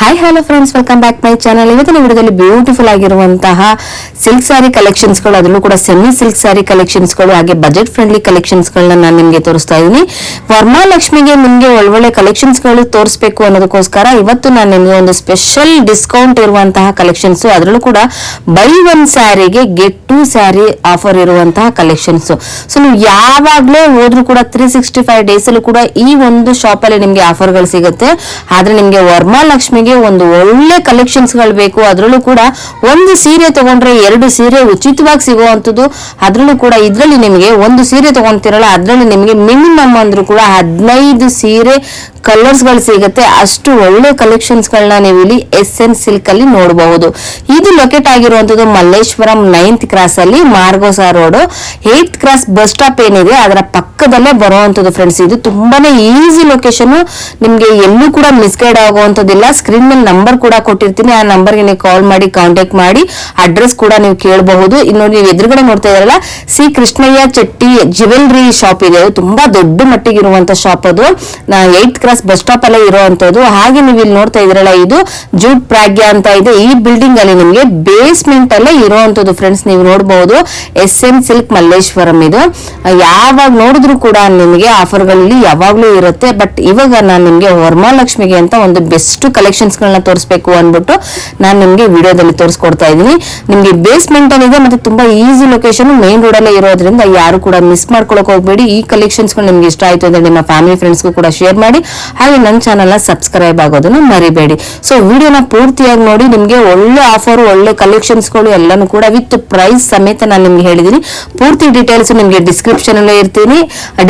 Hi hello friends welcome back my channel ಇವತ್ತಿನ ವಿಡಿಯೋದಲ್ಲಿ beautiful ಆಗಿರುವಂತಹ ಸಿಲ್ಕ್ ಸ್ಯಾರಿ ಕಲೆಕ್ಷನ್ಸ್ಗಳು ಅದರಲ್ಲೂ ಕೂಡ ಸೆಮಿ ಸಿಲ್ಕ್ ಸ್ಯಾರಿ ಕಲೆಕ್ಷನ್ಸ್ಗಳು ಹಾಗೆ ಬಜೆಟ್ ಫ್ರೆಂಡ್ಲಿ ಕಲೆಕ್ಷನ್ಸ್ಗಳನ್ನ ನಾನು ನಿಮಗೆ ತೋರಿಸ್ತಾ ಇದ್ದೀನಿ. ವರ್ಮಾಲಕ್ಷ್ಮಿಗೆ ನಿಮಗೆ ಒಳ್ಳೊಳ್ಳೆ ಕಲೆಕ್ಷನ್ಸ್ಗಳು ತೋರಿಸಬೇಕು ಅನ್ನೋದಕ್ಕೋಸ್ಕರ ಇವತ್ತು ನಾನು ನಿಮಗೆ ಒಂದು ಸ್ಪೆಷಲ್ ಡಿಸ್ಕೌಂಟ್ ಇರುವಂತಹ ಕಲೆಕ್ಷನ್ಸ್ ಅದರಲ್ಲೂ ಕೂಡ ಬೈ ಒನ್ ಸ್ಯಾರಿಗೆ ಗೆಟ್ ಟು ಸ್ಯಾರಿ ಆಫರ್ ಇರುವಂತಹ ಕಲೆಕ್ಷನ್ಸ್ ಸೊ ನೀವು ಯಾವಾಗಲೇ ಹೋದ್ರು ಕೂಡ ತ್ರೀ ಸಿಕ್ಸ್ಟಿ ಫೈವ್ ಡೇಸ್ ಅಲ್ಲೂ ಕೂಡ ಈ ಒಂದು ಶಾಪ್ ಅಲ್ಲಿ ನಿಮಗೆ ಆಫರ್ಗಳು ಸಿಗುತ್ತೆ. ಆದ್ರೆ ನಿಮ್ಗೆ ವರಮಹಾಲಕ್ಷ್ಮಿಗೆ ಒಂದು ಒಳ್ಳೆ ಕಲೆಕ್ಷನ್ಸ್ಗಳು ಬೇಕು. ಅದರಲ್ಲೂ ಕೂಡ ಒಂದು ಸೀರೆ ತಗೊಂಡ್ರೆ ಎರಡು ಸೀರೆ ಉಚಿತವಾಗಿ ಸಿಗುವಂತದ್ದು ಅದರಲ್ಲೂ ಕೂಡ ಇದರಲ್ಲಿ ನಿಮಗೆ ಒಂದು ಸೀರೆ ತಗೊಂತೀರಲ್ಲ, ಅದರಲ್ಲಿ ನಿಮಗೆ ಮಿನಿಮಮ್ ಅಂದ್ರೂ ಕೂಡ ಹದಿನೈದು ಸೀರೆ ಕಲರ್ಸ್ಗಳು ಸಿಗುತ್ತೆ. ಅಷ್ಟು ಒಳ್ಳೆ ಕಲೆಕ್ಷನ್ಸ್ ಗಳನ್ನ ನೀವು ಇಲ್ಲಿ ಎಸ್ ಎನ್ ಸಿಲ್ಕ್ ಅಲ್ಲಿ ನೋಡಬಹುದು. ಇದು ಲೊಕೇಟ್ ಆಗಿರುವಂತದ್ದು ಮಲ್ಲೇಶ್ವರಂ ನೈನ್ತ್ ಕ್ರಾಸ್ ಅಲ್ಲಿ Margosa road eighth cross bus stop ಏನಿದೆ, ಅದರ ಪಕ್ಕದಲ್ಲೇ ಬರುವಂತದ್ದು ಫ್ರೆಂಡ್ಸ್ ಇದು ತುಂಬಾನೇ ಈಸಿ ಲೊಕೇಶನ್ ನಿಮ್ಗೆ ಎಲ್ಲೂ ಕೂಡ ಮಿಸ್ಗೈಡ್ ಆಗುವಂತದ್ದಿಲ್ಲ ಸ್ಕ್ರೀನ್ ಮೇಲೆ ನಂಬರ್ ಕೂಡ ಕೊಟ್ಟಿರ್ತೀನಿ. ಆ ನಂಬರ್ಗೆ ನೀವು ಕಾಲ್ ಮಾಡಿ ಕಾಂಟ್ಯಾಕ್ಟ್ ಮಾಡಿ. ಅಡ್ರೆಸ್ ಕೂಡ ನೀವು ಕೇಳಬಹುದು. ಇನ್ನು ನೀವು ಎದುರುಗಡೆ ನೋಡ್ತಾ ಇದಾರಲ್ಲ C Krishnaiah Chetty jewellery shop ಇದೆ. ತುಂಬಾ ದೊಡ್ಡ ಮಟ್ಟಿಗೆ ಇರುವಂತ ಶಾಪ್ ಅದು. ಏತ್ ಕ್ರಾಸ್ ಬಸ್ ಸ್ಟಾಪ್ ಅಲ್ಲೇ ಇರುವಂತದ್ದು ಹಾಗೆ ನೀವು ಇಲ್ಲಿ ನೋಡ್ತಾ ಇದ್ರಲ್ಲ ಇದು ಜೂಟ್ ಪ್ರಾಗ್ಯ ಅಂತ ಇದೆ. ಈ ಬಿಲ್ಡಿಂಗ್ ಅಲ್ಲಿ ನಿಮಗೆ ಬೇಸ್ಮೆಂಟ್ ಅಲ್ಲೇ ಇರುವಂತದ್ದು ಫ್ರೆಂಡ್ಸ್ ನೀವು ನೋಡಬಹುದು. ಎಸ್ ಎಂ ಸಿಲ್ಕ್ ಮಲ್ಲೇಶ್ವರಂ ಇದು. ಯಾವಾಗ ನೋಡಿದ್ರು ಕೂಡ ನಿಮಗೆ ಆಫರ್ಗಳಲ್ಲಿ ಯಾವಾಗ್ಲೂ ಇರುತ್ತೆ. ಬಟ್ ಇವಾಗ ನಾನು ನಿಮಗೆ ವರಮಹಾಲಕ್ಷ್ಮಿಗೆ ಅಂತ ಒಂದು ಬೆಸ್ಟ್ ಕಲೆಕ್ಷನ್ಸ್ ಗಳನ್ನ ತೋರಿಸ್ಬೇಕು ಅಂದ್ಬಿಟ್ಟು ನಾನು ನಿಮ್ಗೆ ವಿಡಿಯೋದಲ್ಲಿ ತೋರಿಸ್ಕೊಡ್ತಾ ಇದ್ದೀನಿ. ನಿಮ್ಗೆ ಬೇಸ್ಮೆಂಟ್ ಅಲ್ಲಿ ಇದೆ ಮತ್ತೆ ತುಂಬಾ ಈಸಿ ಲೊಕೇಶನ್ ಮೇನ್ ರೋಡಲ್ಲೇ ಇರೋದ್ರಿಂದ ಯಾರು ಕೂಡ ಮಿಸ್ ಮಾಡ್ಕೊಳಕ್ ಹೋಗ್ಬೇಡಿ. ಈ ಕಲೆಕ್ಷನ್ಸ್ಗಳು ನಿಮ್ಗೆ ಇಷ್ಟ ಆಯ್ತು ಅಂದ್ರೆ ನಿಮ್ಮ ಫ್ಯಾಮಿಲಿ ಫ್ರೆಂಡ್ಸ್ಗೂ ಕೂಡ ಶೇರ್ ಮಾಡಿ. ಹಾಗೆ ನನ್ನ ಚಾನಲ್ ಸಬ್ಸ್ಕ್ರೈಬ್ ಆಗೋದನ್ನು ಮರಿಬೇಡಿ. ಸೊ ವಿಡಿಯೋನ ಪೂರ್ತಿಯಾಗಿ ನೋಡಿ, ನಿಮಗೆ ಒಳ್ಳೆ ಆಫರ್ ಒಳ್ಳೆ ಕಲೆಕ್ಷನ್ಸ್ಗಳು ಎಲ್ಲಾನು ಕೂಡ ವಿತ್ ಪ್ರೈಸ್ ಸಮೇತ ನಾನು ನಿಮ್ಗೆ ಹೇಳಿದೀನಿ. ಪೂರ್ತಿ ಡೀಟೇಲ್ಸ್ ನಿಮ್ಗೆ ಡಿಸ್ಕ್ರಿಪ್ಷನ್ ಅಲ್ಲೇ ಇರ್ತೀನಿ.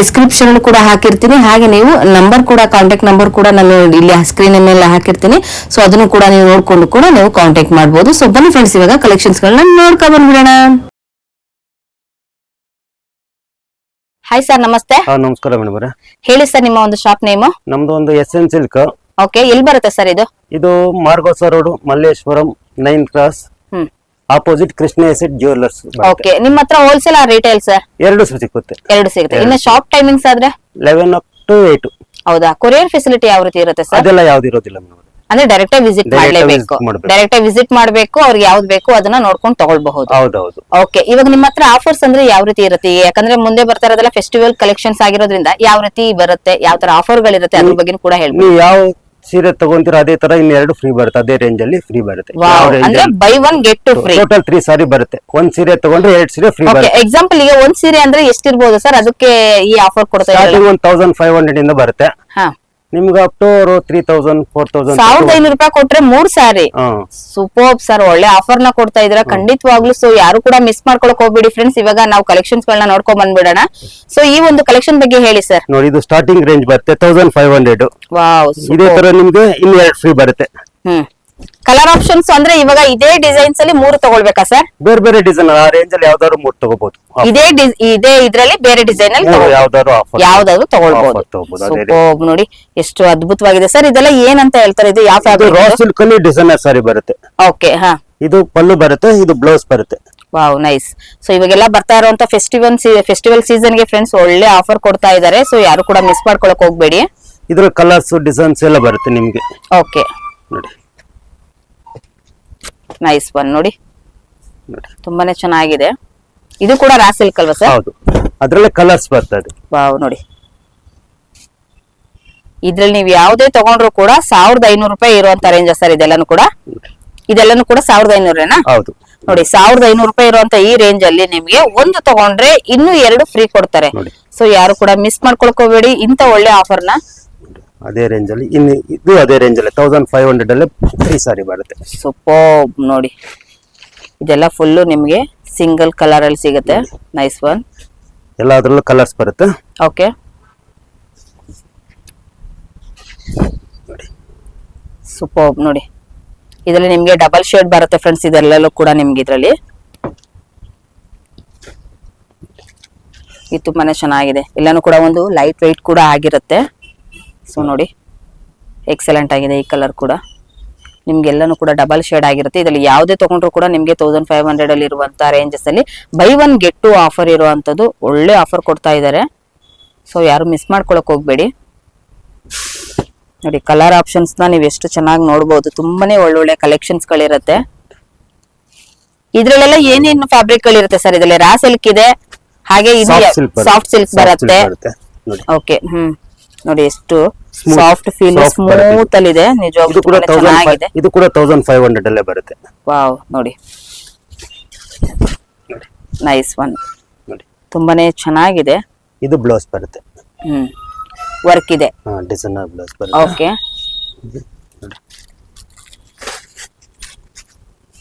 ಡಿಸ್ಕ್ರಿಪ್ಷನ್ ಕೂಡ ಹಾಕಿರ್ತೀನಿ. ಹಾಗೆ ನೀವು ನಂಬರ್ ಕೂಡ ಕಾಂಟ್ಯಾಕ್ಟ್ ನಂಬರ್ ಕೂಡ ನಾನು ಇಲ್ಲಿ ಸ್ಕ್ರೀನ್ ಮೇಲೆ ಹಾಕಿರ್ತೀನಿ. ಸೊ ಅದನ್ನು ಕೂಡ ನೀವು ನೋಡ್ಕೊಂಡು ಕೂಡ ನೀವು ಕಾಂಟ್ಯಾಕ್ಟ್ ಮಾಡಬಹುದು ಸೊ ಬನ್ನಿ ಫ್ರೆಂಡ್ಸ್ ಇವಾಗ ಕಲೆಕ್ಷನ್ಸ್ ಗಳನ್ನ ನೋಡ್ಕೊಂಡ್ ಬಂದ್ಬಿಡೋಣ. ಹಾಯ್ ಸರ್ ನಮಸ್ತೆ. ನಮಸ್ಕಾರ ಮೇಡಮ್ ಹೇಳಿ ಸರ್ ನಿಮ್ಮ ಒಂದು ಶಾಪ್ ನೇಮ್ ನಮ್ದು ಒಂದು ಎಸ್ ಎನ್ ಸಿಲ್ಕ್. ಓಕೆ ಎಲ್ಲಿ ಬರುತ್ತೆ ಸರ್ ಇದು? ಇದು Margosa road Malleshwaram nine cross opposite Krishna asset jewellers okay ನಿಮ್ಮ ಹತ್ರ ಹೋಲ್ಸೇಲ್ ಆ ರಿಟೇಲ್ ಸರ್ ಎರಡು ಸಿಗುತ್ತೆ ಎರಡು ಸಿಗುತ್ತೆ. ಇನ್ನು ಶಾಪ್ ಟೈಮಿಂಗ್ಸ್ ಆದ್ರೆ? ಲೆವೆನ್ ಅಪ್ ಟು ಏಟ್ ಹೌದಾ? ಕೊರಿಯರ್ ಫೆಸಿಲಿಟಿ ಯಾವ ರೀತಿ ಇರುತ್ತೆ ಸರ್ ಅದೆಲ್ಲ ಯಾವ್ದು ಇರೋದಿಲ್ಲ ಅಂದ್ರೆ ಡೈರೆಕ್ಟ್ ವಿಸಿಟ್ Direct ಆಗಿ ಮಾಡ್ಲೇಬೇಕು. visit ಮಾಡ್ಬೇಕು. ಡೈರೆಕ್ಟ್ ವಿಸಿಟ್ ಮಾಡ್ಬೇಕು ಅವ್ರಿಗೆ ಯಾವ್ದು ಬೇಕು ಅದನ್ನ ನೋಡ್ಕೊಂಡು ತಗೊಳ್ಬಹುದು. ಹೌದೌದು. ಓಕೆ ಇವಾಗ ನಿಮ್ಮ ಹತ್ರ ಆಫರ್ಸ್ ಅಂದ್ರೆ ಯಾವ ರೀತಿ ಇರುತ್ತೆ? ಯಾಕಂದ್ರೆ ಮುಂದೆ ಬರ್ತಾ ಇರೋದೆಲ್ಲ ಫೆಸ್ಟಿವಲ್ ಕಲೆಕ್ಷನ್ಸ್ ಆಗಿರೋದ್ರಿಂದ ಯಾವ ರೀತಿ ಬರುತ್ತೆ ಯಾವ ತರ ಆಫರ್ ಗಳಿರುತ್ತೆ ಅದ್ರ ಬಗ್ಗೆ ಕೂಡ ಹೇಳ್ಬೋದು. ನೀವು ಯಾವ ಸೀರೆ ತಗೊಂತೀರ ಅದೇ ತರ ಇನ್ನು ಎರಡು ಫ್ರೀ ಬರುತ್ತೆ ಅದೇ ರೇಂಜ್ ಅಲ್ಲಿ ಫ್ರೀ ಬರುತ್ತೆ. ಅಂದ್ರೆ buy one get two free total three sari ಬರುತ್ತೆ. ಒಂದ್ ಸೀರೆ ತಗೊಂಡ್ರೆ ಎರಡ್ ಸೀರೆ ಫ್ರೀ ಓಕೆ ಬರುತ್ತೆ. ಎಕ್ಸಾಂಪಲ್ ಈಗ ಒಂದ್ ಸೀರೆ ಅಂದ್ರೆ ಎಷ್ಟಿರ್ಬೋದು ಸರ್ ಅದಕ್ಕೆ ಈ ಆಫರ್ ಕೊಡ್ತಾ ಇದ್ದಾರೆ. ಸ್ಟಾರ್ಟಿಂಗ್ ಒಂದ್ ತೌಸಂಡ್ ಫೈವ್ ಹಂಡ್ರೆಡ್ ಇಂದ ಬರುತ್ತೆ. ಹಾ. ನಿಮ್ಗೆ up to three thousand four thousand ಸಾವಿರದ ಐನೂರು ರೂಪಾಯಿ ಕೊಟ್ರೆ ಮೂರ್ ಸ್ಯಾರಿ ಸೂಪರ್ ಸರ್ ಒಳ್ಳೆ ಆಫರ್ನ ಕೊಡ್ತಾ ಇದ್ರ ಖಂಡಿತವಾಗ್ಲೂ ಸೊ ಯಾರು ಕೂಡ ಮಿಸ್ ಮಾಡ್ಕೊಳಕ್ ಹೋಗ್ಬಿಡಿ ಫ್ರೆಂಡ್ಸ್ ಇವಾಗ ನಾವು ಕಲೆಕ್ಷನ್ಸ್ ಗಳನ್ನ ನೋಡ್ಕೊಂಡ್ ಬಂದ್ಬಿಡೋಣ. ಸೊ ಈ ಒಂದು ಕಲೆಕ್ಷನ್ ಬಗ್ಗೆ ಹೇಳಿ ಸರ್ ನೋಡಿ ಇದು ಸ್ಟಾರ್ಟಿಂಗ್ ರೇಂಜ್ ಬರುತ್ತೆ ತೌಸಂಡ್ ಫೈವ್ ಹಂಡ್ರೆಡ್ ಇದೇ ತರ ನಿಮ್ಗೆ ಇನ್ನೂ ಎರಡು ಫ್ರೀ ಬರುತ್ತೆ. ಹ್ಮ್. ಕಲರ್ ಆಪ್ಷನ್ಸ್ ಅಂದ್ರೆ ಇವಾಗ ಇದೇ ಡಿಸೈನ್ಸ್ ಅಲ್ಲಿ ಮೂರು ತಗೊಳ್ಬೇಕಾ ಸರ್ ಬೇರೆ ಬೇರೆ ಡಿಸೈನ್ ಆ ರೇಂಜ್ ಅಲ್ಲಿ ಯಾವ್ದಾದ್ರು ಮೂರು ತಗೋಬಹುದು ಇದೇ ಇದೇ ಇದ್ರಲ್ಲಿ ಬೇರೆ ಡಿಸೈನ್ ಅಲ್ಲಿ ಮೂರು ತಗೊಳ್ಬೋದು. ಯಾವ್ದಾದ್ರು ಆಫರ್ ಯಾವ್ದಾದ್ರು ತಗೊಳ್ಬಹುದು ಅದೇ ಸೂಪರ್ ನೋಡಿ ಎಷ್ಟು ಅದ್ಭುತವಾಗಿದೆ ಸರ್ ಇದೆಲ್ಲ ಏನಂತ ಹೇಳ್ತಾರೆ? ಇದು ಯಾವ ಇದು ರಾ ಫ್ಯಾಬ್ರಿಕ್ ಸಿಲ್ಕ್ ಅಲ್ಲಿ ಡಿಸೈನರ್ ಸಾರಿ ಬರುತ್ತೆ. ಓಕೆ ಹಾ. ಇದು ಪಲ್ಲು ಬರುತ್ತೆ ಇದು ಬ್ಲೌಸ್ ಬರುತ್ತೆ. ವಾವ್ ನೈಸ್ ಸೊ ಇವಾಗೆಲ್ಲ ಬರ್ತಾ ಇರುವಂತ ಫೆಸ್ಟಿವಲ್ ಫೆಸ್ಟಿವಲ್ ಸೀಸನ್ಗೆ ಫ್ರೆಂಡ್ಸ್ ಒಳ್ಳೆ ಆಫರ್ ಕೊಡ್ತಾ ಇದ್ದಾರೆ ಸೊ ಯಾರು ಕೂಡ ಮಿಸ್ ಮಾಡ್ಕೊಳಕ್ ಹೋಗ್ಬೇಡಿ. ಇದ್ರ ಕಲರ್ಸ್ ಡಿಸೈನ್ಸ್ ಎಲ್ಲ ಬರುತ್ತೆ ನಿಮ್ಗೆ. ಓಕೆ ನೋಡಿ. ನೈಸ್ ಒನ್ ನೋಡಿ. ತುಂಬಾನೇ ಚೆನ್ನಾಗಿದೆ. ಇದು ಕೂಡ ರಾ ಸಿಲ್ಕ್ ಅಲ್ವಾ ಸರ್ ಹೌದು. ಅದರಲ್ಲಿ ಕಲರ್ಸ್ ಬರ್ತದೆ. ವಾವ್ ನೋಡಿ. ಇದ್ರಲ್ಲಿ ನೀವು ಯಾವುದೇ ತಗೊಂಡ್ರು ಕೂಡ ಸಾವಿರದ ಐನೂರು ರೂಪಾಯಿ ಇರುವಂತ ರೇಂಜ್ ಸರ್ ಇದೆಲ್ಲಾನು ಕೂಡ? ಇದೆಲ್ಲಾನು ಕೂಡ ಸಾವಿರದ ಐನೂರೇನಾ? ಹೌದು. ನೋಡಿ ಸಾವಿರದ ಐನೂರು ರೂಪಾಯಿ ಇರುವಂತ ಈ ರೇಂಜ್ ಅಲ್ಲಿ ನಿಮ್ಗೆ ಒಂದು ತಗೊಂಡ್ರೆ ಇನ್ನೂ ಎರಡು ಫ್ರೀ ಕೊಡ್ತಾರೆ. ಸೊ ಯಾರು ಕೂಡ ಮಿಸ್ ಮಾಡ್ಕೊಳ್ಕೋಬೇಡಿ. ಇಂತ ಒಳ್ಳೆ ಆಫರ್ನ ನ ಅದೇ ರೇಂಜ್ ಅಲ್ಲಿ. ಇನ್ನು ಇದು ಅದೇ ರೇಂಜ್ ಅಲ್ಲಿ. ತೌಸಂಡ್ ಫೈವ್ ಹಂಡ್ರೆಡ್ ಅಲ್ಲೇ ಫ್ರೀ ಸಾರಿ ಬರುತ್ತೆ. ಸೂಪರ್ ನೋಡಿ. ಇದೆಲ್ಲ ಫುಲ್ಲು ನಿಮಗೆ ಸಿಂಗಲ್ ಕಲರ್ ಅಲ್ಲಿ ಸಿಗುತ್ತೆ. ನೈಸ್ ಒನ್ ಎಲ್ಲ ಅದ್ರಲ್ಲೂ ಕಲರ್ಸ್ ಬರುತ್ತೆ. ಓಕೆ ಸೂಪರ್ ನೋಡಿ. ಇದರಲ್ಲಿ ನಿಮಗೆ ಡಬಲ್ ಶೇಡ್ ಬರುತ್ತೆ ಫ್ರೆಂಡ್ಸ್ ಇದೆಲ್ಲಲ್ಲೂ ಕೂಡ ನಿಮ್ಗೆ ಇದರಲ್ಲಿ. ಇದು ತುಂಬಾ ಚೆನ್ನಾಗಿದೆ. ಎಲ್ಲಾನು ಕೂಡ ಒಂದು ಲೈಟ್ ವೆಯ್ಟ್ ಕೂಡ ಆಗಿರುತ್ತೆ. ಸೊ ನೋಡಿ. ಎಕ್ಸಲೆಂಟ್ ಆಗಿದೆ ಈ ಕಲರ್ ಕೂಡ. ನಿಮ್ಗೆಲ್ಲನೂ ಕೂಡ ಡಬಲ್ ಶೇಡ್ ಆಗಿರುತ್ತೆ. ಇದರಲ್ಲಿ ಯಾವುದೇ ತಗೊಂಡ್ರು ಕೂಡ ನಿಮಗೆ ತೌಸಂಡ್ ಫೈವ್ ಹಂಡ್ರೆಡ್ ಅಲ್ಲಿ ಇರುವಂತಹ ರೇಂಜಸ್ ಅಲ್ಲಿ buy one get two offer ಇರುವಂತದ್ದು ಒಳ್ಳೆ ಆಫರ್ ಕೊಡ್ತಾ ಇದ್ದಾರೆ ಸೊ ಯಾರು ಮಿಸ್ ಮಾಡ್ಕೊಳಕ್ ಹೋಗ್ಬೇಡಿ. ನೋಡಿ ಕಲರ್ ಆಪ್ಷನ್ಸ್ನ ನೀವು ಎಷ್ಟು ಚೆನ್ನಾಗಿ ನೋಡಬಹುದು ತುಂಬಾನೇ ಒಳ್ಳೊಳ್ಳೆ ಕಲೆಕ್ಷನ್ಸ್ ಗಳಿರುತ್ತೆ. ಇದ್ರಲ್ಲೆಲ್ಲ ಏನೇನು ಫ್ಯಾಬ್ರಿಕ್ ಗಳಿರುತ್ತೆ ಸರ್ ಇದ್ರಲ್ಲಿ ರಾ ಸಿಲ್ಕ್ ಇದೆ. ಹಾಗೆ ಇದು ಸಾಫ್ಟ್ ಸಿಲ್ಕ್ ಬರುತ್ತೆ. ಓಕೆ ಹ್ಮ್. ನೋಡಿ ಎಷ್ಟು ಸಾಫ್ಟ್ ಫೀಲ್. ಸ್ಮೂತ್ ಅಲ್ಲಿ ಇದೆ ನಿಜವಾಗ್ಲೂ ಕೂಡ ಚೆನ್ನಾಗಿದೆ. ಇದು ಕೂಡ ತೌಸಂಡ್ ಫೈವ್ ಹಂಡ್ರೆಡ್ ಅಲ್ಲೇ ಬರುತ್ತೆ. ವಾವ್ ನೋಡಿ. ನೈಸ್ ಒನ್ ನೋಡಿ. ತುಂಬಾನೇ ಚೆನ್ನಾಗಿದೆ. ಇದು ಬ್ಲೌಸ್ ಬರುತ್ತೆ. ಹ್ಮ್. ವರ್ಕ್ ಇದೆ. ಡಿಸೈನರ್ ಬ್ಲೌಸ್ ಬರುತ್ತೆ. ಓಕೆ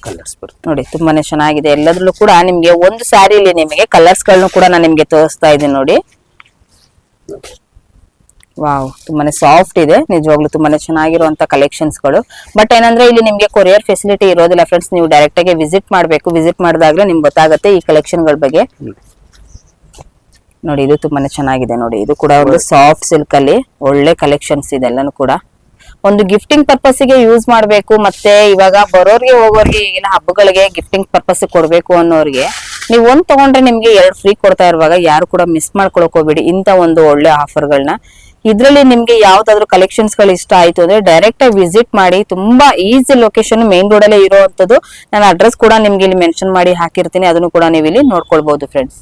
ಕಲರ್ಸ್ ಬರುತ್ತೆ. ನೋಡಿ ತುಂಬಾನೇ ಚೆನ್ನಾಗಿದೆ. ಎಲ್ಲದ್ರಲ್ಲೂ ಕೂಡ ನಿಮ್ಗೆ ಒಂದು ಸ್ಯಾರಿಲಿ ನಿಮಗೆ ಕಲರ್ಸ್ಗಳನ್ನು ಕೂಡ ನಾನು ನಿಮ್ಗೆ ತೋರಿಸ್ತಾ ಇದ್ದೀನಿ ನೋಡಿ. ವಾವ್ ತುಂಬಾನೇ ಸಾಫ್ಟ್ ಇದೆ. ನಿಜವಾಗ್ಲೂ ತುಂಬಾನೇ ಚೆನ್ನಾಗಿರುವಂತ ಕಲೆಕ್ಷನ್ಸ್ಗಳು. ಬಟ್ ಏನಂದ್ರೆ ಇಲ್ಲಿ ನಿಮಗೆ ಕೊರಿಯರ್ ಫೆಸಿಲಿಟಿ ಇರೋದಿಲ್ಲ ಫ್ರೆಂಡ್ಸ್ ನೀವು ಡೈರೆಕ್ಟ್ ಆಗಿ ವಿಸಿಟ್ ಮಾಡಬೇಕು. ವಿಸಿಟ್ ಮಾಡಿದಾಗ್ಲೇ ನಿಮ್ಗೆ ಗೊತ್ತಾಗುತ್ತೆ ಈ ಕಲೆಕ್ಷನ್ಗಳ ಬಗ್ಗೆ. ನೋಡಿ, ಇದು ತುಂಬಾನೇ ಚೆನ್ನಾಗಿದೆ ನೋಡಿ. ಇದು ಕೂಡ ಒಂದು ಸಾಫ್ಟ್ ಸಿಲ್ಕ್ ಅಲ್ಲಿ ಒಳ್ಳೆ ಕಲೆಕ್ಷನ್ಸ್ ಇದೆಲ್ಲನೂ ಕೂಡ. ಒಂದು ಗಿಫ್ಟಿಂಗ್ ಪರ್ಪಸ್ಗೆ ಯೂಸ್ ಮಾಡಬೇಕು. ಮತ್ತೆ ಇವಾಗ ಬರೋರ್ಗೆ ಹೋಗೋರ್ಗೆ ಈಗಿನ ಹಬ್ಬಗಳಿಗೆ ಗಿಫ್ಟಿಂಗ್ ಪರ್ಪಸ್ ಕೊಡಬೇಕು ಅನ್ನೋರ್ಗೆ ನೀವು ಒಂದ್ ತಗೊಂಡ್ರೆ ನಿಮ್ಗೆ ಎರಡು ಫ್ರೀ ಕೊಡ್ತಾ ಇರುವಾಗ ಯಾರು ಕೂಡ ಮಿಸ್ ಮಾಡ್ಕೊಳಕ್ ಹೋಗ್ಬೇಡಿ. ಇಂತ ಒಂದು ಒಳ್ಳೆ ಆಫರ್ಗಳನ್ನ ಇದ್ರಲ್ಲಿ ನಿಮ್ಗೆ ಯಾವ್ದಾದ್ರು ಕಲೆಕ್ಷನ್ಸ್ಗಳು ಇಷ್ಟ ಆಯ್ತು ಅಂದ್ರೆ ಡೈರೆಕ್ಟ್ ಆಗಿ ವಿಸಿಟ್ ಮಾಡಿ ತುಂಬಾ ಈಸಿ ಲೊಕೇಶನ್ ಮೇನ್ ರೋಡ್ ಅಲ್ಲೇ ಇರುವಂತದ್ದು ನಾನು ಅಡ್ರೆಸ್ ಕೂಡ ನಿಮ್ಗೆ ಇಲ್ಲಿ ಮೆನ್ಷನ್ ಮಾಡಿ ಹಾಕಿರ್ತೀನಿ ಅದನ್ನು ಕೂಡ ನೀವು ಇಲ್ಲಿ ನೋಡ್ಕೊಳ್ಬಹುದು ಫ್ರೆಂಡ್ಸ್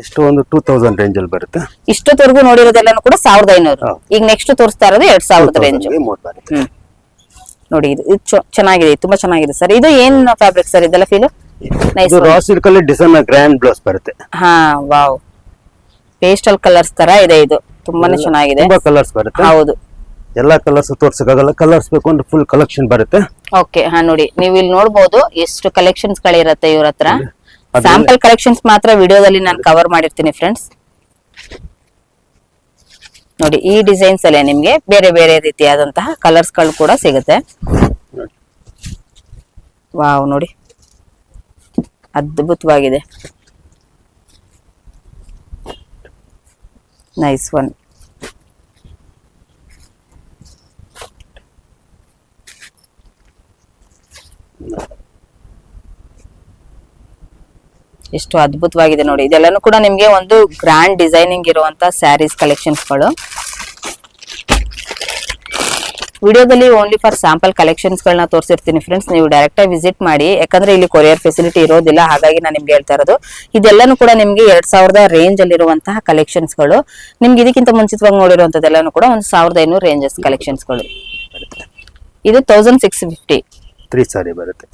ಎಷ್ಟು ಒಂದು ಟೂ ತೌಸಂಡ್ ರೇಂಜ್ ಅಲ್ಲಿ ಬರುತ್ತೆ. ಇಷ್ಟೊತ್ತವರೆಗೂ ನೋಡಿರೋದೆಲ್ಲಾನು ಕೂಡ ಸಾವಿರದ ಐನೂರು. ಈಗ ನೆಕ್ಸ್ಟ್ ತೋರಿಸ್ತಾ ಇರೋದು ಎರಡ್ ಸಾವಿರದ ರೇಂಜ್ ನೋಡಿ ಇದು ಚೆನ್ನಾಗಿದೆ ತುಂಬಾ ಚೆನ್ನಾಗಿದೆ ಸರ್ ಇದು ಏನ್ ಫ್ಯಾಬ್ರಿಕ್ ಸರ್ ಇದೆಲ್ಲ ಫೀಲ್ ರಾ ಸಿಲ್ಕ್ ಅಲ್ಲಿ ಡಿಸೈನರ್ ಗ್ರ್ಯಾಂಡ್ ಬ್ಲೌಸ್ ಬರುತ್ತೆ. ಹಾ ವಾವ್ ಪೇಸ್ಟಲ್ ಕಲರ್ಸ್ ತರ ಇದೆ ಇದು. ತುಂಬಾನೇ ಚೆನ್ನಾಗಿದೆ. ತುಂಬಾ ಕಲರ್ಸ್ ಬರುತ್ತೆ. ಹೌದು. ಎಲ್ಲಾ ಕಲರ್ಸ್ ತೋರ್ಸಕ್ಕಾಗಲ್ಲ ಕಲರ್ಸ್ ಬೇಕು ಅಂದ್ರೆ ಫುಲ್ ಕಲೆಕ್ಷನ್ ಬರುತ್ತೆ. ಓಕೆ ಹಾ ನೋಡಿ. ನೀವು ಇಲ್ಲಿ ನೋಡಬಹುದು ಎಷ್ಟು ಕಲೆಕ್ಷನ್ಸ್ ಗಳಿರುತ್ತೆ ಇವ್ರ ಹತ್ರ. ಸ್ಯಾಂಪಲ್ ಕಲೆಕ್ಷನ್ಸ್ ಮಾತ್ರ ವಿಡಿಯೋದಲ್ಲಿ ನಾನು ಕವರ್ ಮಾಡಿರ್ತೀನಿ ಫ್ರೆಂಡ್ಸ್ ನೋಡಿ ಈ ಡಿಸೈನ್ಸ್ ಅಲ್ಲೇ ನಿಮ್ಗೆ ಬೇರೆ ಬೇರೆ ರೀತಿಯಾದಂತಹ ಕಲರ್ಸ್ಗಳು ಕೂಡ ಸಿಗುತ್ತೆ. ವಾವ್ ನೋಡಿ. ಅದ್ಭುತವಾಗಿದೆ. ನೈಸ್ ಒನ್ ಎಷ್ಟು ಅದ್ಭುತವಾಗಿದೆ ನೋಡಿ. ಇದೆಲ್ಲನೂ ಕೂಡ ನಿಮಗೆ ಒಂದು ಗ್ರ್ಯಾಂಡ್ ಡಿಸೈನಿಂಗ್ ಇರುವಂತ ಸ್ಯಾರೀಸ್ ಕಲೆಕ್ಷನ್ಸ್ಗಳು. ವಿಡಿಯೋದಲ್ಲಿ ಓನ್ಲಿ ಫಾರ್ ಸ್ಯಾಂಪಲ್ ಕಲೆಕ್ಷನ್ಸ್ ಗಳನ್ನ ತೋರಿಸಿರ್ತೀನಿ ಫ್ರೆಂಡ್ಸ್ ನೀವು ಡೈರೆಕ್ಟ್ ಆಗಿ ವಿಸಿಟ್ ಮಾಡಿ. ಯಾಕಂದ್ರೆ ಇಲ್ಲಿ ಕೊರಿಯರ್ ಫೆಸಿಲಿಟಿ ಇರೋದಿಲ್ಲ ಹಾಗಾಗಿ ನಾನು ನಿಮ್ಗೆ ಹೇಳ್ತಾ ಇರೋದು. ಇದೆಲ್ಲಾನು ಕೂಡ ನಿಮ್ಗೆ ಎರಡ್ ಸಾವಿರದ ರೇಂಜ್ ಅಲ್ಲಿರುವಂತಹ ಕಲೆಕ್ಷನ್ಸ್ಗಳು. ನಿಮ್ಗೆ ಇದಕ್ಕಿಂತ ಮುಂಚಿತವಾಗಿ ನೋಡಿರುವಂತದ್ದೆಲ್ಲಾನು ಕೂಡ ಒಂದು ಸಾವಿರದ ಐನೂರು ರೇಂಜಸ್ ಕಲೆಕ್ಷನ್ಸ್ಗಳು. ಇದು thousand six fifty three sari ಬರುತ್ತೆ.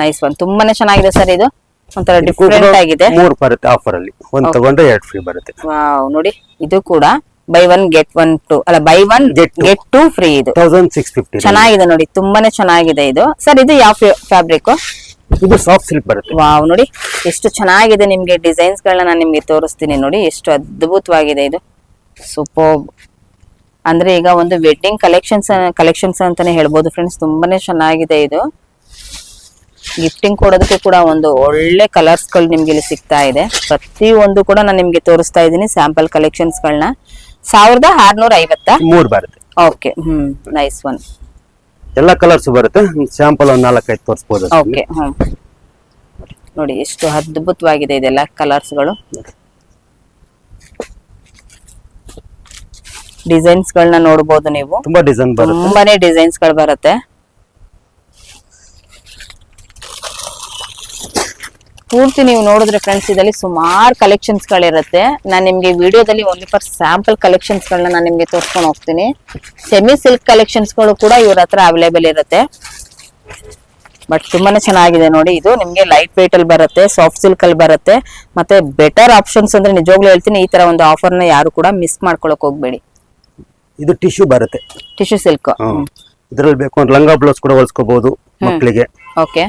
ನೈಸ್ ಒನ್ ತುಂಬಾನೇ ಚೆನ್ನಾಗಿದೆ ಸರ್ ಇದು. ಒಂಥರ ಡಿಫ್ರೆಂಟ್ ಆಗಿದೆ. ಮೂರ್ ಬರುತ್ತೆ ಆಫರ್ ಅಲ್ಲಿ. ಒಂದು ತಗೊಂಡ್ರೆ ಎರಡ್ ಫ್ರೀ ಬರುತ್ತೆ. ವಾವ್ ನೋಡಿ ಇದು ಕೂಡ buy one get one two ಅಲ್ಲ buy one Get two. Get two free ಇದು. ತೌಸಂಡ್ ಸಿಕ್ಸ್ ಫಿಫ್ಟಿ ಚೆನ್ನಾಗಿದೆ ನೋಡಿ ತುಂಬಾನೇ ಚೆನ್ನಾಗಿದೆ ಇದು. ಸರ್ ಇದು ಯಾವ ಫ್ಯಾಬ್ರಿಕ್ ಇದು ಸಾಫ್ಟ್ ಸಿಲ್ಕ್ ಬರುತ್ತೆ. ವಾವ್ ನೋಡಿ ಎಷ್ಟು ಚೆನ್ನಾಗಿದೆ ನಿಮ್ಗೆ ಡಿಸೈನ್ಸ್ ಗಳನ್ನ ನಾನು ನಿಮ್ಗೆ ತೋರಿಸ್ತೀನಿ ನೋಡಿ ಎಷ್ಟು ಅದ್ಭುತವಾಗಿದೆ ಇದು. ಸೂಪರ್ ಅಂದ್ರೆ ಈಗ ಒಂದು ವೆಡ್ಡಿಂಗ್ ಕಲೆಕ್ಷನ್ಸ್ ಕಲೆಕ್ಷನ್ಸ್ ಅಂತಾನೆ ಹೇಳ್ಬೋದು ಫ್ರೆಂಡ್ಸ್ ತುಂಬಾನೇ ಚೆನ್ನಾಗಿದೆ ಇದು. ಗಿಫ್ಟಿಂಗ್ ಕೊಡೋದಕ್ಕೂ ಕೂಡ ಒಂದು ಒಳ್ಳೆ ಕಲರ್ಸ್ಗಳು ನಿಮ್ಗೆ ಇಲ್ಲಿ ಸಿಗ್ತಾ ಇದೆ. ಪ್ರತಿಯೊಂದು ಒಂದು ಕೂಡ ನಾನು ನಿಮ್ಗೆ ತೋರಿಸ್ತಾ ಇದ್ದೀನಿ ಸ್ಯಾಂಪಲ್ ಕಲೆಕ್ಷನ್ಸ್ ಗಳನ್ನ. ಸಾವಿರದ ಆರ್ನೂರ ಐವತ್ತ ಮೂರ್ ಬರುತ್ತೆ. ಓಕೆ ಹ್ಮ್ ನೈಸ್ ಒನ್ ಎಲ್ಲಾ ಕಲರ್ಸ್ ಬರುತ್ತೆ. ಸ್ಯಾಂಪಲ್ ಒಂದ್ ನಾಲ್ಕೈದು ತೋರಿಸ್ಬೋದು ಓಕೆ ಹ್ಮ್. ನೋಡಿ ಎಷ್ಟು ಅದ್ಭುತವಾಗಿದೆ ಇದೆಲ್ಲ ಕಲರ್ಸ್ಗಳು ಡಿಸೈನ್ಸ್ ಗಳನ್ನ ನೋಡಬಹುದು ನೀವು. ತುಂಬಾ ಡಿಸೈನ್ ಬರುತ್ತೆ. ತುಂಬಾನೇ ಡಿಸೈನ್ಸ್ಗಳು ಬರುತ್ತೆ. ಪೂರ್ತಿ ನೀವು ನೋಡಿದ್ರೆ ಫ್ರೆಂಡ್ಸ್ ಇದರಲ್ಲಿ ಸುಮಾರು ಕಲೆಕ್ಷನ್ಸ್ ಗಳಿರುತ್ತೆ ನಾನು ನಿಮಗೆ ವಿಡಿಯೋದಲ್ಲಿ ಓನ್ಲಿ ಫಾರ್ ಸ್ಯಾಂಪಲ್ ಕಲೆಕ್ಷನ್ಸ್ ಗಳನ್ನ ನಾನು ನಿಮಗೆ ತೋರ್ಸ್ಕೊಂಡು ಹೋಗ್ತೀನಿ. ಸೆಮಿ ಸಿಲ್ಕ್ ಕಲೆಕ್ಷನ್ಸ್ಗಳು ಕೂಡ ಇವ್ರ ಹತ್ರ ಅವೈಲೇಬಲ್ ಇರುತ್ತೆ. ಬಟ್ ತುಂಬಾನೇ ಚೆನ್ನಾಗಿದೆ ನೋಡಿ ಇದು ನಿಮಗೆ ಲೈಟ್ ವೇಟ್ ಅಲ್ಲಿ ಬರುತ್ತೆ ಸಾಫ್ಟ್ ಸಿಲ್ಕ್ ಅಲ್ಲಿ ಬರುತ್ತೆ. ಮತ್ತೆ ಬೆಟರ್ ಆಪ್ಷನ್ಸ್ ಅಂದ್ರೆ ನಿಜವಾಗ್ಲೂ ಹೇಳ್ತೀನಿ ಈ ತರ ಒಂದು ಆಫರ್ನ ಯಾರು ಕೂಡ ಮಿಸ್ ಮಾಡ್ಕೊಳಕ್ ಹೋಗ್ಬೇಡಿ. ಇದು ಟಿಶ್ಯೂ ಬರುತ್ತೆ. ಟಿಶ್ಯೂ ಸಿಲ್ಕ್ ಇದರಲ್ಲಿ ಬೇಕು ಲಂಗಾ ಲಂಗ ಬ್ಲೌಸ್ ಕೂಡ ಹೊಲ್ಸ್ಕೋಬಹುದು ಮಕ್ಕಳಿಗೆ ಓಕೆ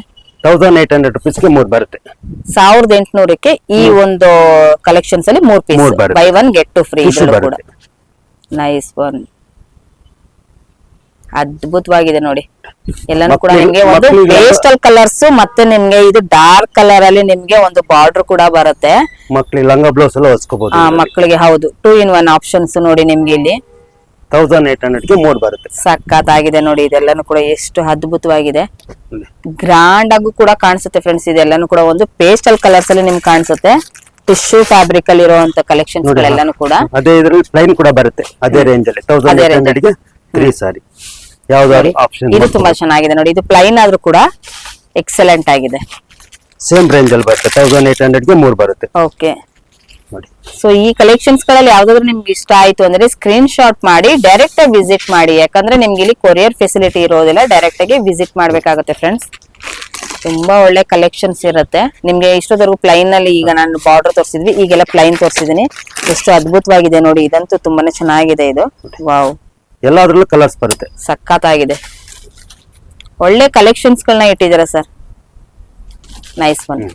ತೌಸಂಡ್ ಏಟ್ ಹಂಡ್ರೆಡ್ ರುಪೀಸ್ಗೆ ಮೂರ್ ಬರುತ್ತೆ. ಸಾವಿರದ ಎಂಟುನೂರಕ್ಕೆ ಈ ಒಂದು ಕಲೆಕ್ಷನ್ಸ್ ಅಲ್ಲಿ ಮೂರು ಪೀಸ್ ಮೂರ್ ಬರುತ್ತೆ. Buy one get two free ಕೂಡ ಬರುತ್ತೆ. ನೈಸ್ ಒನ್ ಅದ್ಭುತವಾಗಿದೆ ನೋಡಿ. ಎಲ್ಲಾನು ಕೂಡ ಮಕ್ಳಿಗೆ- ನಿಮ್ಗೆ ಒಂದು ಮಕ್ಳಿಗೆ- ಪೇಸ್ಟಲ್ ಕಲರ್ಸ್ ಮತ್ತೆ ನಿಮ್ಗೆ ಇದು ಡಾರ್ಕ್ ಕಲರ್ ಅಲ್ಲಿ ನಿಮ್ಗೆ ಒಂದು ಬಾರ್ಡರ್ ಕೂಡ ಬರುತ್ತೆ. ಮಕ್ಕಳಿಗೆ ಲಂಗ ಬ್ಲೌಸ್ ಎಲ್ಲ ಹೊಸ್ಕೋಬಹುದು ಆ ಮಕ್ಕಳಿಗೆ ಹೌದು. ಟೂ ಇನ್ ಒನ್ ಆಪ್ಷನ್ಸ್ ನೋಡಿ ನಿಮ್ಗೆ ಇಲ್ಲಿ. ತೌಸಂಡ್ ಏಟ್ ಹಂಡ್ರೆಡ್ಗೆ ಮೂರ್ ಬರುತ್ತೆ. ಸಖತ್ತಾಗಿದೆ ನೋಡಿ ಇದೆಲ್ಲಾನು ಕೂಡ ಎಷ್ಟು ಅದ್ಭುತವಾಗಿದೆ. ಗ್ರಾಂಡ್ ಆಗು ಕೂಡ ಕಾಣಿಸುತ್ತೆ ಫ್ರೆಂಡ್ಸ್ ಇದೆಲ್ಲಾನು ಕೂಡ ಒಂದು ಪೇಸ್ಟಲ್ ಕಲರ್ಸ್ ಅಲ್ಲಿ ನಿಮ್ಗೆ ಕಾಣಿಸುತ್ತೆ. ಟಿಶ್ಯೂ ಫ್ಯಾಬ್ರಿಕ್ ಅಲ್ಲಿ ಇರುವಂತ ಕಲೆಕ್ಷನ್ ಎಲ್ಲಾನು ಗಳೆಲ್ಲಾನು ಕೂಡ. ಅದೇ ಇದ್ರಲ್ಲಿ ಪ್ಲೈನ್ ಕೂಡ ಬರುತ್ತೆ ಅದೇ ರೇಂಜ್ ಅಲ್ಲಿ. ತೌಸಂಡ್ ಅದೇ ಏಟ್ ಹಂಡ್ರೆಡ್ಗೆ ತ್ರೀ ಸಾರಿ ಯಾವ್ದಾದ್ರು ಆಪ್ಷನ್ ಇದು ತುಂಬಾ ಚೆನ್ನಾಗಿದೆ ನೋಡಿ ಇದು ಪ್ಲೈನ್ ಆದ್ರೂ ಕೂಡ ಎಕ್ಸಲೆಂಟ್ ಆಗಿದೆ. ಸೇಮ್ ರೇಂಜ್ ಅಲ್ಲಿ ಬರುತ್ತೆ ತೌಸಂಡ್ ಏಟ್ ಹಂಡ್ರೆಡ್ಗೆ ಮೂರ್ ಬರುತ್ತೆ. ಓಕೆ ನೋಡಿ. ಸೊ ಈ ಕಲೆಕ್ಷನ್ಸ್ಗಳಲ್ಲಿ ಯಾವ್ದಾದ್ರು ನಿಮ್ಗೆ ಇಷ್ಟ ಆಯ್ತು ಅಂದ್ರೆ ಸ್ಕ್ರೀನ್ ಶಾಟ್ ಮಾಡಿ ಡೈರೆಕ್ಟ್ ಆಗಿ ವಿಸಿಟ್ ಮಾಡಿ. ಯಾಕಂದ್ರೆ ನಿಮ್ಗೆ ಇಲ್ಲಿ ಕೊರಿಯರ್ ಫೆಸಿಲಿಟಿ ಇರೋದಿಲ್ಲ ಡೈರೆಕ್ಟ್ ಆಗಿ ವಿಸಿಟ್ ಮಾಡ್ಬೇಕಾಗುತ್ತೆ ಫ್ರೆಂಡ್ಸ್ ತುಂಬಾ ಒಳ್ಳೆ ಕಲೆಕ್ಷನ್ಸ್ ಇರುತ್ತೆ. ನಿಮ್ಗೆ ಇಷ್ಟೊತ್ತವರೆಗೂ ಪ್ಲೈನ್ನಲ್ಲಿ ಈಗ ನಾನು ಬಾರ್ಡರ್ ತೋರಿಸಿದ್ವಿ ಈಗೆಲ್ಲ ಪ್ಲೈನ್ ತೋರಿಸಿದೀನಿ. ಎಷ್ಟು ಅದ್ಭುತವಾಗಿದೆ ನೋಡಿ ಇದಂತೂ ತುಂಬಾನೇ ಚೆನ್ನಾಗಿದೆ ಇದು. ವಾವ್ ಎಲ್ಲಾದ್ರಲ್ಲೂ ಕಲರ್ಸ್ ಬರುತ್ತೆ. ಸಖತ್ತಾಗಿದೆ. ಒಳ್ಳೆ ಕಲೆಕ್ಷನ್ಸ್ ಗಳನ್ನ ಇಟ್ಟಿದ್ದೀರಾ sir nice one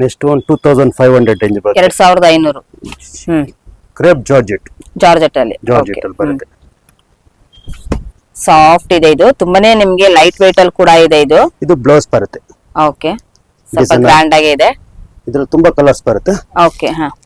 next one two thousand five hundred range ಬರುತ್ತೆ. ಎರಡ್ ಸಾವಿರದ ಐನೂರು. ಹ್ಮ್. ಕ್ರೇಪ್ ಜಾರ್ಜೆಟ್ ಜಾರ್ಜೆಟ್ ಅಲ್ಲಿ. ಜಾರ್ಜೆಟ್ ಅಲ್ಲಿ ಬರುತ್ತೆ. ಸಾಫ್ಟ್ ಇದೆ ಇದು. ತುಂಬಾನೇ ನಿಮ್ಗೆ ಲೈಟ್ weight ಅಲ್ಲಿ ಕೂಡ ಇದೆ ಇದು. ಇದು ಬ್ಲೌಸ್ ಬರುತ್ತೆ. ಓಕೆ ಸ್ವಲ್ಪ. ಗ್ರ್ಯಾಂಡ್ ಆಗಿ ಇದೆ. ಇದ್ರಲ್ಲಿ ತುಂಬಾ ಕಲರ್ಸ್ ಬರುತ್ತೆ. ಓಕೆ ಹಾ.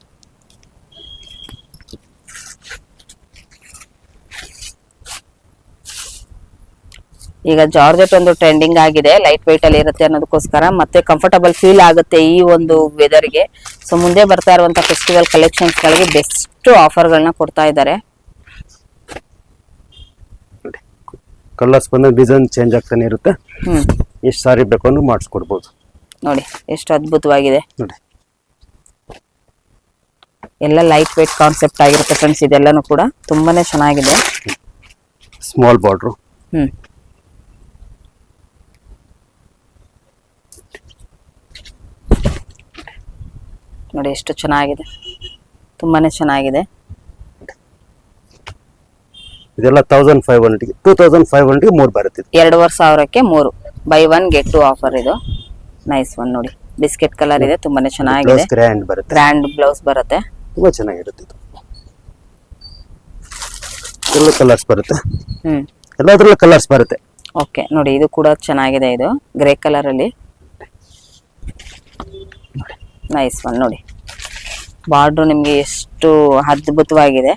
ಈಗ ಜಾರ್ಜೆಟ್ ಒಂದು ಟ್ರೆಂಡಿಂಗ್ ಆಗಿದೆ ಲೈಟ್ ವೆಯ್ಟ್ ಅಲ್ಲಿ ಇರುತ್ತೆ ಅನ್ನೋದಕ್ಕೋಸ್ಕರ ಮತ್ತೆ ಕಂಫರ್ಟಬಲ್ ಫೀಲ್ ಆಗುತ್ತೆ ಈ ಒಂದು ವೆದರ್ಗೆ. ಸೊ ಮುಂದೆ ಬರ್ತಾ ಇರುವಂತ ಫೆಸ್ಟಿವಲ್ ಕಲೆಕ್ಷನ್ಸ್ ಗಳಿಗೆ ಬೆಸ್ಟ್ ಆಫರ್ ಗಳನ್ನ ಕೊಡ್ತಾ ಇದ್ದಾರೆ. ಕಲರ್ಸ್ ಬಂದ ಡಿಸೈನ್ ಚೇಂಜ್ ಆಗ್ತಾನೆ ಇರುತ್ತೆ. ಹ್ಮ್. ಎಷ್ಟು ಸಾರಿ ಬೇಕು ಅಂದ್ರೆ ಮಾಡಿಸ್ಕೊಡ್ಬೋದು. ನೋಡಿ ಎಷ್ಟು ಅದ್ಭುತವಾಗಿದೆ. ನೋಡಿ. ಎಲ್ಲ ಲೈಟ್ ವೆಯ್ಟ್ ಕಾನ್ಸೆಪ್ಟ್ ಆಗಿರುತ್ತೆ ಫ್ರೆಂಡ್ಸ್ ಇದೆಲ್ಲನೂ ಕೂಡ ತುಂಬಾನೇ ಚೆನ್ನಾಗಿದೆ. Small border hmm. ನೋಡಿ ಎಷ್ಟು ಚೆನ್ನಾಗಿದೆ. ತುಂಬಾನೇ ಚೆನ್ನಾಗಿದೆ. ಇದೆಲ್ಲ thousand five hundred two thousand five hundred ಮೂರು ಬರುತ್ತೆ ಇದು. ಎರಡೂವರೆ ಸಾವಿರಕ್ಕೆ ಮೂರು. Buy one get two offer ಇದು. ನೈಸ್ ಒನ್ ನೋಡಿ. ಬಿಸ್ಕೆಟ್ ಕಲರ್ ಇದೆ ತುಂಬಾನೇ ಚೆನ್ನಾಗಿದೆ. ಬ್ಲೌಸ್ ಗ್ರ್ಯಾಂಡ್ ಬರುತ್ತೆ. ಗ್ರ್ಯಾಂಡ್ ಬ್ಲೌಸ್ ಬರುತ್ತೆ. ತುಂಬಾ ಚೆನ್ನಾಗಿರುತ್ತೆ ಇದು. ಎಲ್ಲ ಕಲರ್ಸ್ ಬರುತ್ತೆ. ಹ್ಮ್. ಎಲ್ಲದ್ರಲ್ಲೂ ಕಲರ್ಸ್ ಬರುತ್ತೆ. ಓಕೆ ನೋಡಿ ಇದು ಕೂಡ ಚೆನ್ನಾಗಿದೆ ಇದು. ಗ್ರೇ ಕಲರ್ ಅಲ್ಲಿ. ನೈಸ್ ಒನ್ ನೋಡಿ. ಬಾರ್ಡ್ರು ನಿಮಗೆ ಎಷ್ಟು ಅದ್ಭುತವಾಗಿದೆ.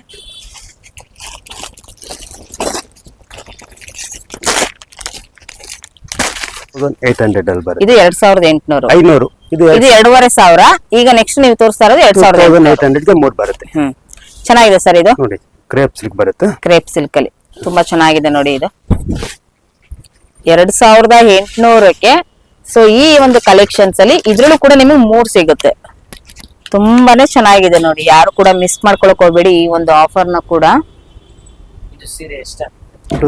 ಏಟ್ ಹಂಡ್ರೆಡ್ ಅಲ್ಲಿ ಬರುತ್ತೆ. ಇದು ಎರಡ್ ಸಾವಿರದ ಎಂಟುನೂರು. ಐನೂರು. ಇದು ಇದು ಎರಡೂವರೆ ಸಾವಿರ. ಈಗ ನೆಕ್ಸ್ಟ್ ನೀವು ತೋರಿಸ್ತಾ ಇರೋದು ಎರಡ್ ಸಾವಿರದ ತೌಸಂಡ್ ಏಟ್ ಹಂಡ್ರೆಡ್ಗೆ ಮೂರು ಬರುತ್ತೆ. ಹ್ಮ್. ಚೆನ್ನಾಗಿದೆ ಸರ್ ಇದು? ನೋಡಿ ಕ್ರೇಪ್ ಸಿಲ್ಕ್ ಬರುತ್ತೆ. ಕ್ರೇಪ್ ಸಿಲ್ಕ್ ಅಲ್ಲಿ. ತುಂಬಾ ಚೆನ್ನಾಗಿದೆ ನೋಡಿ ಇದು. ಎರಡ್ ಸಾವಿರದ ಎಂಟುನೂರಕ್ಕೆ ಸೊ ಈ ಒಂದು ಕಲೆಕ್ಷನ್ಸ್ ಅಲ್ಲಿ ಇದ್ರಲ್ಲೂ ಕೂಡ ನಿಮಗೆ ಮೂರ್ ಸಿಗುತ್ತೆ. ತುಂಬಾನೇ ಚೆನ್ನಾಗಿದೆ ನೋಡಿ. ಯಾರು ಕೂಡ ಮಿಸ್ ಮಾಡ್ಕೊಳಕ್ ಹೋಗ್ಬೇಡಿ ಈ ಒಂದು ಆಫರ್ನ ಕೂಡ.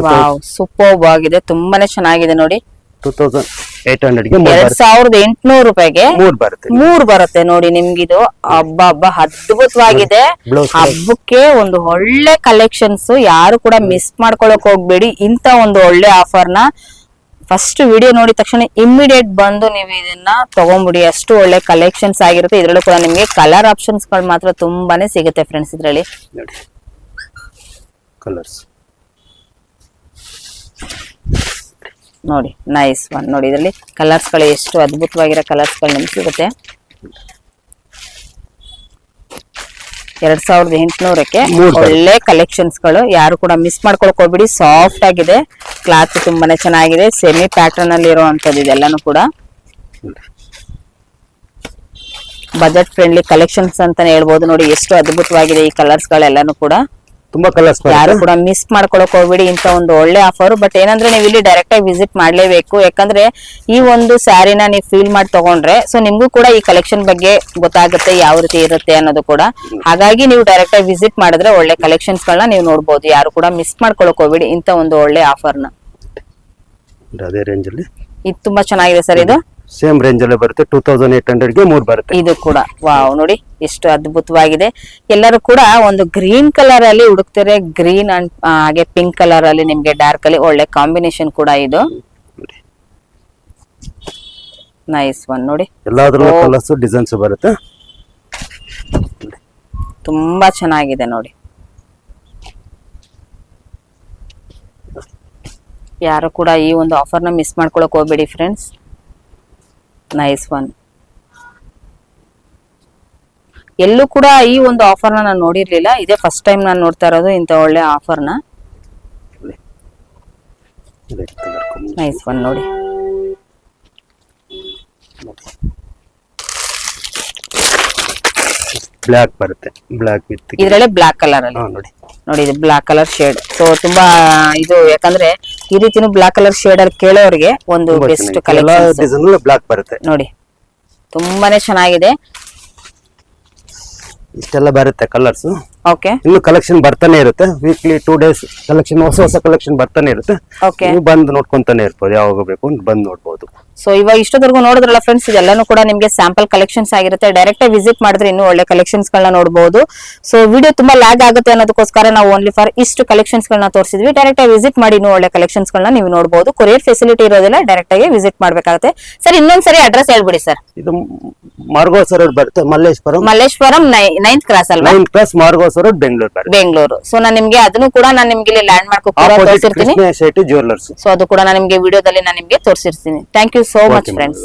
ವಾವ್ ಸೂಪರ್ ಆಗಿದೆ. ತುಂಬಾನೇ ಚೆನ್ನಾಗಿದೆ ನೋಡಿ. ಎರಡ್ ಬರುತ್ತೆ. ಸಾವಿರದ ಎಂಟುನೂರು ರೂಪಾಯಿಗೆ ಮೂರು ಬರುತ್ತೆ. ಮೂರ್ ಬರುತ್ತೆ ನೋಡಿ ನಿಮ್ಗಿದು. ಹಬ್ಬ ಹಬ್ಬ ಅದ್ಭುತವಾಗಿದೆ. ಹಬ್ಬಕ್ಕೆ ಒಂದು ಒಳ್ಳೆ ಕಲೆಕ್ಷನ್ಸ್ ಯಾರು ಕೂಡ ಮಿಸ್ ಮಾಡ್ಕೊಳಕ್ ಹೋಗ್ಬೇಡಿ ಇಂತ ಒಂದು ಒಳ್ಳೆ ಆಫರ್ನ. ಫಸ್ಟ್ ವಿಡಿಯೋ ನೋಡಿದ ತಕ್ಷಣ ಇಮಿಡಿಯೇಟ್ ಬಂದು ನೀವು ಇದನ್ನ ತಗೊಂಬಿಡಿ. ಅಷ್ಟು ಒಳ್ಳೆ ಕಲೆಕ್ಷನ್ಸ್ ಆಗಿರುತ್ತೆ. ಇದ್ರಲ್ಲೂ ಕೂಡ ನಿಮಗೆ ಕಲರ್ ಆಪ್ಷನ್ಸ್ಗಳು ಮಾತ್ರ ತುಂಬಾನೇ ಸಿಗುತ್ತೆ ಫ್ರೆಂಡ್ಸ್ ಇದರಲ್ಲಿ. ನೋಡಿ. ಕಲರ್ಸ್ ನೋಡಿ ನೈಸ್ ಒನ್ ನೋಡಿ ಇದರಲ್ಲಿ ಕಲರ್ಸ್ಗಳು ಎಷ್ಟು ಅದ್ಭುತವಾಗಿರೋ ಕಲರ್ಸ್ಗಳು ನಿಮ್ಗೆ ಸಿಗುತ್ತೆ. ಎರಡ್ ಸಾವಿರದ ಎಂಟುನೂರಕ್ಕೆ. ಒಳ್ಳೆ ಕಲೆಕ್ಷನ್ಸ್ಗಳು ಯಾರು ಕೂಡ ಮಿಸ್ ಮಾಡ್ಕೊಳಕ್ ಹೋಗ್ಬಿಡಿ. ಸಾಫ್ಟ್ ಆಗಿದೆ. ಕ್ಲಾತ್ ತುಂಬಾನೇ ಚೆನ್ನಾಗಿದೆ. ಸೆಮಿ ಪ್ಯಾಟರ್ನ್ ಅಲ್ಲಿ ಇರುವಂತದ್ದು ಇದೆಲ್ಲಾನು ಕೂಡ. ಬಜೆಟ್ ಫ್ರೆಂಡ್ಲಿ ಕಲೆಕ್ಷನ್ಸ್ ಅಂತಾನೆ ಹೇಳ್ಬೋದು. ನೋಡಿ ಎಷ್ಟು ಅದ್ಭುತವಾಗಿದೆ ಈ ಕಲರ್ಸ್ ಗಳೆಲ್ಲಾನು ಕೂಡ. ತುಂಬಾ ಕಲರ್ಸ್ ಯಾರು ಕೂಡ ಮಿಸ್ ಮಾಡ್ಕೊಳಕ್ ಹೋಗ್ಬೇಡಿ ಇಂತ ಒಂದು ಒಳ್ಳೆ ಆಫರ್ ಬಟ್ ಏನಂದ್ರೆ ನೀವು ಇಲ್ಲಿ ಡೈರೆಕ್ಟ್ ಆಗಿ ವಿಸಿಟ್ ಮಾಡ್ಲೇಬೇಕು. ಯಾಕಂದ್ರೆ ಈ ಒಂದು ಸ್ಯಾರಿನ ನೀವು ಫೀಲ್ ಮಾಡಿ ತಗೊಂಡ್ರೆ ಸೊ ನಿಮ್ಗೂ ಕೂಡ ಈ ಕಲೆಕ್ಷನ್ ಬಗ್ಗೆ ಗೊತ್ತಾಗುತ್ತೆ ಯಾವ ರೀತಿ ಇರುತ್ತೆ ಅನ್ನೋದು ಕೂಡ. ಹಾಗಾಗಿ ನೀವು ಡೈರೆಕ್ಟ್ ಆಗಿ ವಿಸಿಟ್ ಮಾಡಿದ್ರೆ ಒಳ್ಳೆ ಕಲೆಕ್ಷನ್ಸ್ ಗಳನ್ನ ನೀವು ನೋಡಬಹುದು ಯಾರು ಕೂಡ ಮಿಸ್ ಮಾಡ್ಕೊಳಕ್ ಹೋಗ್ಬೇಡಿ ಇಂತ ಒಂದು ಒಳ್ಳೆ ಆಫರ್ನ ಅದೇ ರೇಂಜ್ ಅಲ್ಲಿ. ಇದು ತುಂಬಾ ಚೆನ್ನಾಗಿದೆ ಸರ್ ಇದು. ಸೇಮ್ ರೇಂಜ್ ಅಲ್ಲೇ ಬರುತ್ತೆ. ಟೂ ತೌಸಂಡ್ ಏಟ್ ಹಂಡ್ರೆಡ್ಗೆ ಮೂರು ಬರುತ್ತೆ. ಇದು ಕೂಡ. ವಾವ್ ನೋಡಿ ಎಷ್ಟು ಅದ್ಭುತವಾಗಿದೆ. ಎಲ್ಲರೂ ಕೂಡ ಒಂದು ಗ್ರೀನ್ ಕಲರ್ ಅಲ್ಲಿ ಹುಡುಕ್ತಾರೆ ಗ್ರೀನ್ ಅಂಡ್ ಹಾಗೆ ಪಿಂಕ್ ಕಲರ್ ಅಲ್ಲಿ ನಿಮ್ಗೆ ಡಾರ್ಕ್ ಅಲ್ಲಿ ಒಳ್ಳೆ ಕಾಂಬಿನೇಷನ್ ಕೂಡ ಇದು. ನೈಸ್ ಒನ್ ನೋಡಿ. ಎಲ್ಲಾದ್ರಲ್ಲೂ ಓ. ಕಲರ್ಸ್ ಡಿಸೈನ್ಸ್ ಬರುತ್ತೆ. ತುಂಬಾ ಚೆನ್ನಾಗಿದೆ ನೋಡಿ. ಯಾರು ಕೂಡ ಈ ಒಂದು ಆಫರ್ನ ಮಿಸ್ ಮಾಡ್ಕೊಳಕ್ ಹೋಗ್ಬೇಡಿ ಫ್ರೆಂಡ್ಸ್ ನೈಸ್ ಒನ್ ಎಲ್ಲೂ ಕೂಡ ಈ ಒಂದು ಆಫರ್ನ ನಾನು ನೋಡಿರ್ಲಿಲ್ಲ. ಇದೇ ಫಸ್ಟ್ ಟೈಮ್ ನಾನು ನೋಡ್ತಾ ಇರೋದು ಇಂಥ ಒಳ್ಳೆ ಆಫರ್ನ ನೈಸ್ ಒನ್ ನೋಡಿ. ಬ್ಲ್ಯಾಕ್ ಬರುತ್ತೆ. ಬ್ಲ್ಯಾಕ್ ವಿತ್ ಇದ್ರಲ್ಲೇ ಬ್ಲಾಕ್ ಕಲರ್ ಅಲ್ಲಿ. ನೋಡಿ. ನೋಡಿ ಇದು ಬ್ಲಾಕ್ ಕಲರ್ ಶೇಡ್ ಸೊ ತುಂಬಾ ಇದು ಯಾಕಂದ್ರೆ ಈ ರೀತಿನೂ ಬ್ಲಾಕ್ ಕಲರ್ ಶೇಡ್ ಅಲ್ಲಿ ಕೇಳೋರಿಗೆ ಒಂದು ಬೆಸ್ಟ್ ಕಲರ್ ಬ್ಲ್ಯಾಕ್ ಬರುತ್ತೆ. ನೋಡಿ ತುಂಬಾನೇ ಚೆನ್ನಾಗಿದೆ. ಇಷ್ಟೆಲ್ಲ ಬರುತ್ತೆ ಕಲರ್ಸ್ ಇನ್ನು ಕಲೆಕ್ಷನ್ ಬರ್ತಾನೆ ಇರುತ್ತೆ. ವೀಕ್ಲಿ ಟೂ ಡೇಸ್ ಕಲೆಕ್ಷನ್ ಹೊಸ ಹೊಸ ಕಲೆಕ್ಷನ್ ಬರ್ತಾನೆ ಇರುತ್ತೆ. ಓಕೆ ನೀವು ಬಂದು ನೋಡ್ಕೊಂತಾನೆ ಇರ್ಬೋದು. ಯಾವಾಗ ಬೇಕು ಬಂದು ನೋಡ್ಬೋದು. ಸೊ ಇವಾಗ ಇಷ್ಟದವರೆಗೂ ನೋಡಿದ್ರಲ್ಲ ಫ್ರೆಂಡ್ಸ್ ಇದೆಲ್ಲಾನು ಕೂಡ ನಿಮಗೆ ಸ್ಯಾಂಪಲ್ ಕಲೆಕ್ಷನ್ಸ್ ಆಗಿರುತ್ತೆ. ಡೈರೆಕ್ಟ್ ವಿಸಿಟ್ ಮಾಡಿದ್ರೆ ಇನ್ನೂ ಒಳ್ಳೆ ಕಲೆಕ್ಷನ್ಸ್ ಗಳನ್ನ ನೋಡಬಹುದು ಸೊ ವಿಡಿಯೋ ತುಂಬಾ ಲ್ಯಾಗ್ ಆಗುತ್ತೆ ಅನ್ನೋದಕ್ಕೋಸ್ಕರ ನಾವು ಓನ್ಲಿ ಫಾರ್ ಇಷ್ಟು ಕಲೆಕ್ಷನ್ಸ್ ಗಳನ್ನ ತೋರಿಸಿದ್ವಿ. ಡೈರೆಕ್ಟ್ ಆಗಿ ವಿಸಿಟ್ ಮಾಡಿ ಇನ್ನೂ ಒಳ್ಳೆ ಕಲೆಕ್ಷನ್ಸ್ ಗಳನ್ನ ನೀವು ನೋಡಬಹುದು ಕೊರಿಯರ್ ಫೆಸಿಲಿಟಿ ಇರೋದಿಲ್ಲ ಡೈರೆಕ್ಟ್ ಆಗಿ ವಿಸಿಟ್ ಮಾಡಬೇಕಾಗುತ್ತೆ. ಸರ್ ಇನ್ನೊಂದ್ಸರಿ ಅಡ್ರೆಸ್ ಹೇಳ್ಬಿಡಿ ಸರ್ ಇದು ಮಾರ್ಗೋ ಸರ್ ಬರುತ್ತೆ ಮಲ್ಲೇಶ್ವರಂ. ಮಲ್ಲೇಶ್ವರಂ ನೈನ್ತ್ ಕ್ರಾಸ್ ಅಲ್ವಾ? Ninth cross Margosa road Bengaluru Bengaluru so ನಾನು ನಿಮ್ಗೆ ಅದನ್ನು ಕೂಡ ನಾನು ನಿಮ್ಗೆ ಇಲ್ಲಿ ಲ್ಯಾಂಡ್ ಮಾರ್ಕ್ ತೋರಿಸಿರ್ತೀನಿ. ಶೆಟ್ಟಿ ಜ್ಯುವೆಲ್ಲರ್ಸ್ ಸೊ ಅದು ಕೂಡ ನಾನು ನಿಮ್ಗೆ ವಿಡಿಯೋದಲ್ಲಿ ನಾನು ನಿಮ್ಗೆ ತೋರಿಸಿರ್ತೀನಿ. Thank you so much friends.